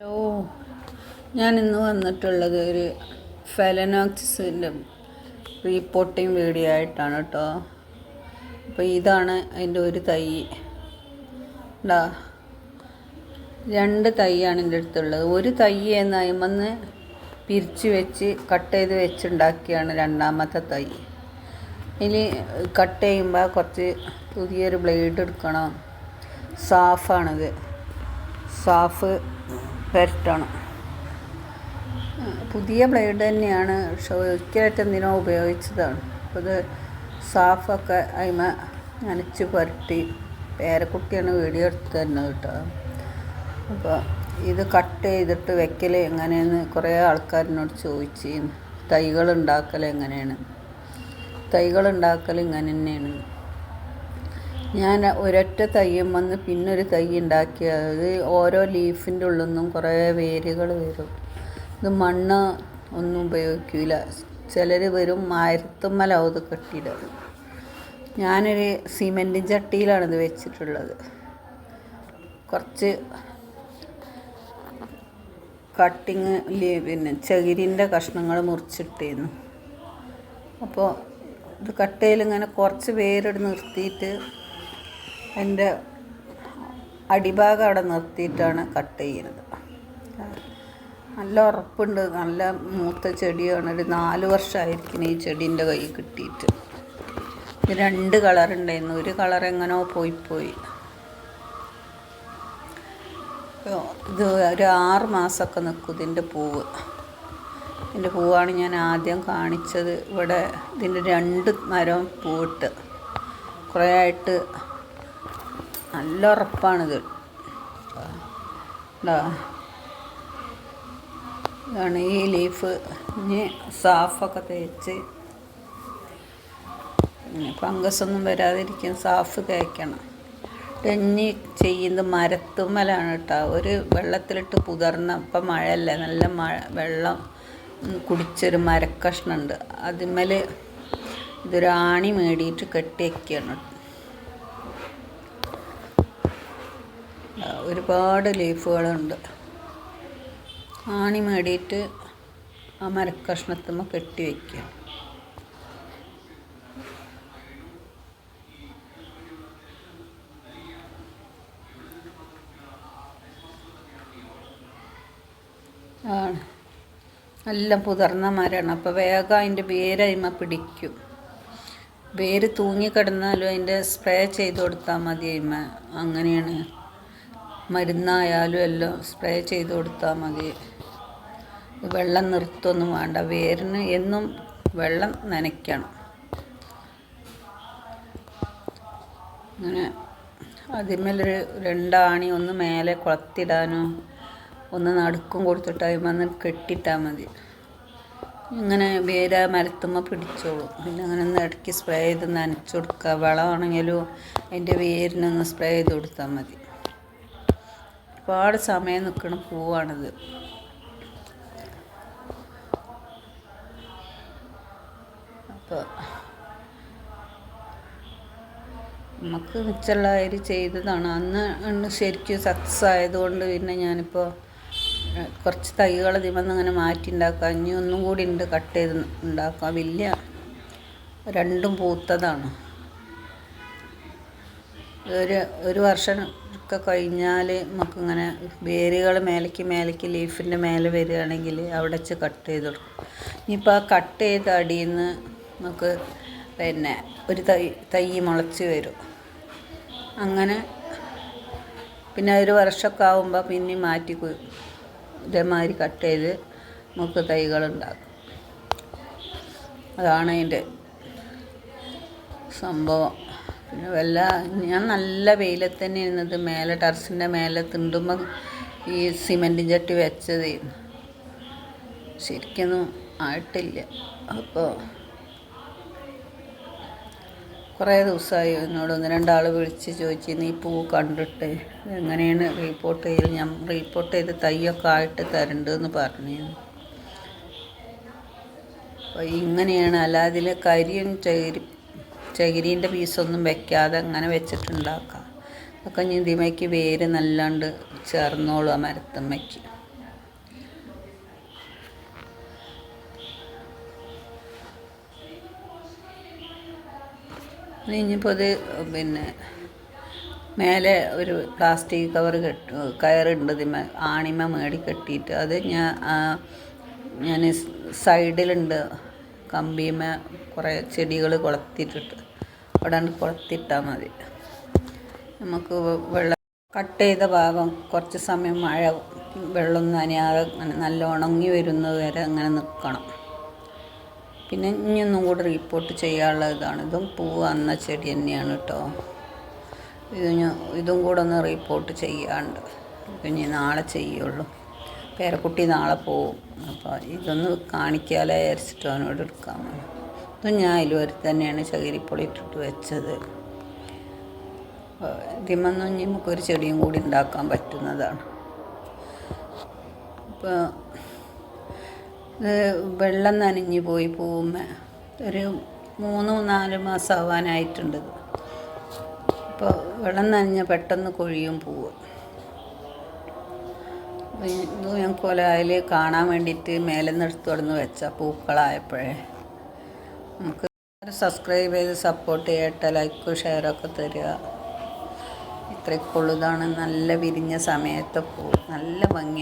Hello ഞാൻ ഇന്ന് വന്നിട്ടുള്ളത് ഒരു ഫെലനോക്സിന്റെ റീപ്പോർട്ടിങ് വീഡിയോ ആയിട്ടാണ് കേട്ടോ അപ്പോൾ ഇതാണ് അതിന്റെ ഒരു തൈ. ഉണ്ടാ രണ്ട് തൈയാണ് എന്റെ അടുത്തുള്ളത്. ഒരു തൈ എന്ന് അതിമെന്ന് പിരിച്ച് വെച്ച് കട്ട് ചെയ്ത് വെച്ചുണ്ടാക്കിയാണ് രണ്ടാമത്തെ തൈ. ഇനി കട്ട് ചെയ്യുമ്പോൾ കുറച്ച് പുതിയൊരു ബ്ലേഡ് എടുക്കണം. സാഫാണിത്. സാഫ് പുരട്ടണം പുതിയ ബ്ലേഡ് തന്നെയാണ് പക്ഷെ ഒരിക്കലായിട്ട് എന്തിനോ ഉപയോഗിച്ചതാണ്. ഇത് സാഫൊക്കെ അതിമ നനച്ച് പുരട്ടി പേരക്കുട്ടിയാണ് വീഡിയോ എടുത്ത് തന്നെ കേട്ടോ. അപ്പോൾ ഇത് കട്ട് ചെയ്തിട്ട് വെക്കൽ എങ്ങനെയെന്ന് കുറേ ആൾക്കാരിനോട് ചോദിച്ച് തൈകൾ ഉണ്ടാക്കൽ എങ്ങനെയാണ്? തൈകൾ ഉണ്ടാക്കൽ ഇങ്ങനെ തന്നെയാണ് ഞാൻ ഒരൊറ്റ തയ്യം വന്ന് പിന്നൊരു തൈ ഉണ്ടാക്കിയത് ഓരോ ലീഫിന്റെ ഉള്ളിൽ നിന്നും കുറേ വേരുകൾ വരും. ഇത് മണ്ണ് ഒന്നും ഉപയോഗിക്കില്ല ചിലർ വരും മരത്തുമ്മലാവും ഇത് കെട്ടിയിടുക. ഞാനൊരു സിമെന്റ് ചട്ടിയിലാണ് ഇത് വെച്ചിട്ടുള്ളത്. കുറച്ച് കട്ടിങ് പിന്നെ ചകിരിന്റെ കഷ്ണങ്ങൾ മുറിച്ചിട്ടിരുന്നു അപ്പോൾ ഇത് കട്ടയിൽ ഇങ്ങനെ കുറച്ച് വേരിട് നിർത്തിയിട്ട് എന്റെ അടിഭാഗം അവിടെ നിർത്തിയിട്ടാണ് കട്ട് ചെയ്യുന്നത്. നല്ല ഉറപ്പുണ്ട്. നല്ല മൂത്ത ചെടിയാണ്. ഒരു നാല് വർഷമായിരിക്കും ഈ ചെടീന്റെ കൈ കിട്ടിയിട്ട്. ഇത് രണ്ട് കളർ ഉണ്ടായിരുന്നു. ഒരു കളർ എങ്ങനോ പോയി പോയി. ഇത് ഒരു ആറ് മാസമൊക്കെ നിൽക്കും ഇതിന്റെ പൂവ്. ഇതിന്റെ പൂവാണ് ഞാൻ ആദ്യം കാണിച്ചത്. ഇവിടെ ഇതിന്റെ രണ്ട് മരം പൂവിട്ട് കുറേ ആയിട്ട് നല്ല ഉറപ്പാണിത് ഇതാണ് ഈ ലീഫ്. ഇനി സാഫൊക്കെ തേച്ച്. ഫംഗസ് ഒന്നും വരാതിരിക്കാൻ സാഫ് തേക്കണം. തെഞ്ഞി ചെയ്യുന്നത് മരത്തുമ്മലാണ് കേട്ടോ ഒരു വെള്ളത്തിലിട്ട് പുതർന്ന ഇപ്പം മഴയല്ലേ. നല്ല മഴ വെള്ളം കുടിച്ചൊരു മരക്കഷ്ണുണ്ട്. അതിന്മേൽ ഇതൊരാണി മേടിയിട്ട് കെട്ടി വയ്ക്കുകയാണ് ഒരുപാട് ലീഫുകളുണ്ട്. ആണി മേടിയിട്ട് ആ മരക്കഷ്ണത്തുമ്മ കെട്ടി വയ്ക്കുക നല്ല പുതർന്ന മരമാണ്. അപ്പോൾ വേഗം അതിന്റെ വേരയിമ പിടിക്കും. വേര് തൂങ്ങിക്കിടന്നാലും അതിന്റെ സ്പ്രേ ചെയ്ത് കൊടുത്താൽ മതി അങ്ങനെയാണ് മരുന്നായാലും എല്ലാം സ്പ്രേ ചെയ്ത് കൊടുത്താൽ മതി. വെള്ളം നിർത്തൊന്നും വേണ്ട. വേരിന് എന്നും വെള്ളം നനയ്ക്കണം. അങ്ങനെ അതിന്മേലൊരു രണ്ടാണി ഒന്ന് മേലെ കുളത്തിടാനോ ഒന്ന് നടുക്കും കൊടുത്തിട്ട് അതിന്മേന്ന് കെട്ടിട്ടാൽ മതി. ഇങ്ങനെ വേര മരത്തുമ്മ പിടിച്ചോളും. പിന്നെ അങ്ങനെ ഒന്ന് ഇടയ്ക്ക് സ്പ്രേ ചെയ്ത് നനച്ചു കൊടുക്കുക. വളമാണെങ്കിലും അതിന്റെ വേരിനൊന്ന് സ്പ്രേ ചെയ്ത് കൊടുത്താൽ മതി. ഒരുപാട് സമയം നിൽക്കുന്ന പൂവാണിത്. അപ്പോൾ നമുക്ക് മിച്ചുള്ള അരി ചെയ്തതാണ്. അന്ന് ശരിക്കും സക്സസ് ആയതുകൊണ്ട് പിന്നെ ഞാനിപ്പോൾ കുറച്ച് തൈകൾ ഇതിമെന്ന് അങ്ങനെ മാറ്റി ഉണ്ടാക്കാം ഇനി ഒന്നും കൂടി ഉണ്ട് കട്ട് ചെയ്ത് ഉണ്ടാക്കാം വലിയ രണ്ടും പൂത്തതാണ്. ഒരു ഒരു വർഷം ഒക്കെ കഴിഞ്ഞാൽ നമുക്കിങ്ങനെ വേരുകൾ മേലേക്ക് മേലേക്ക് ലീഫിന്റെ മേലെ വരികയാണെങ്കിൽ അവിടെ വെച്ച് കട്ട് ചെയ്ത് കൊടുക്കും. ഇനിയിപ്പോൾ ആ കട്ട് ചെയ്ത അടിയിൽ നിന്ന് നമുക്ക് പിന്നെ ഒരു തൈ തൈ മുളച്ച് വരും. അങ്ങനെ പിന്നെ ഒരു വർഷമൊക്കെ ആകുമ്പോൾ പിന്നെ മാറ്റി ഇതേമാതിരി കട്ട് ചെയ്ത് നമുക്ക് തൈകളുണ്ടാക്കും അതാണ് അതിന്റെ സംഭവം. പിന്നെ വല്ല ഞാൻ നല്ല വെയിലത്ത് തന്നെ ഇരുന്നത്. മേലെ ടെറസിന്റെ മേലെ തിണ്ടുമ്പോൾ ഈ സിമെന്റ് ചട്ടി വെച്ചത്. ശരിക്കൊന്നും ആയിട്ടില്ല. അപ്പോൾ കുറേ ദിവസമായി എന്നോട് ഒന്ന് രണ്ടാൾ വിളിച്ച് ചോദിച്ചു നീ പൂ കണ്ടിട്ട് എങ്ങനെയാണ് റീപ്പോർട്ട് ചെയ്ത് ഞാൻ റീപ്പോർട്ട് ചെയ്ത് തൈയൊക്കെ ആയിട്ട് തരണ്ടെന്ന് പറഞ്ഞു അപ്പോൾ ഇങ്ങനെയാണ് അല്ലാതിൽ കരിയും ചകിരി ചകിരീന്റെ പീസൊന്നും വെക്കാതെ അങ്ങനെ വെച്ചിട്ടുണ്ടാക്കാം. അതൊക്കെ ഞിതിമയ്ക്ക് വേര് നല്ലാണ്ട് ചേർന്നോളൂ ആ മരത്തമ്മയ്ക്ക്. ഇനിയിപ്പോൾ ഇത് പിന്നെ മേലെ ഒരു പ്ലാസ്റ്റിക് കവർ കെട്ട് കയറുണ്ട് ഇതിമ ആണിമ മേടി കെട്ടിയിട്ട് അത് ഞാൻ ഞാൻ സൈഡിലുണ്ട് കമ്പിമ കുറേ ചെടികൾ കൊളത്തിട്ടിട്ട് അവിടെ കൊളത്തിട്ടാൽ മതി. നമുക്ക് വെള്ളം കട്ട് ചെയ്ത ഭാഗം കുറച്ച് സമയം മഴ വെള്ളം നനയാതെ നല്ല ഉണങ്ങി വരുന്നത് വരെ അങ്ങനെ നിൽക്കണം. പിന്നെ ഇനിയൊന്നും കൂടെ റിപ്പോർട്ട് ചെയ്യാനുള്ള ഇതാണ്. ഇതും പൂവ് വന്ന ചെടി തന്നെയാണ് കേട്ടോ ഇത് ഇതും കൂടെ ഒന്ന് റിപ്പോർട്ട് ചെയ്യാണ്ട് ഇനി നാളെ ചെയ്യുള്ളൂ. പേരക്കുട്ടി നാളെ പോവും. അപ്പോൾ ഇതൊന്ന് കാണിക്കാലേ വിചാരിച്ചിട്ട് അവനോട് എടുക്കാൻ ഇത് ഞാൻ അതിൽ തന്നെയാണ് ചകിരിപ്പൊളി ഇട്ടിട്ട് വെച്ചത്. ഇതിമെന്നും നമുക്കൊരു ചെടിയും കൂടി ഉണ്ടാക്കാൻ പറ്റുന്നതാണ്. ഇപ്പോൾ വെള്ളം നനഞ്ഞു പോയി പൂവുമ്മ. ഒരു മൂന്ന് നാല് മാസം ആവാനായിട്ടുണ്ട് ഇപ്പോൾ വെള്ളം നനഞ്ഞ പെട്ടെന്ന് കൊഴിയും പൂവ്. ഇത് ഞാൻ കൊലായിൽ കാണാൻ വേണ്ടിയിട്ട് മേലെ നിന്ന് എടുത്ത് തുടർന്ന് വെച്ച പൂക്കളായപ്പോഴേ. നമുക്ക് സബ്സ്ക്രൈബ് ചെയ്ത് സപ്പോർട്ട് ചെയ്യട്ടെ ലൈക്കും ഷെയറൊക്കെ തരിക. ഇത്രയൊക്കെ ഉള്ളതാണ് നല്ല വിരിഞ്ഞ സമയത്തെ പൂ. നല്ല ഭംഗി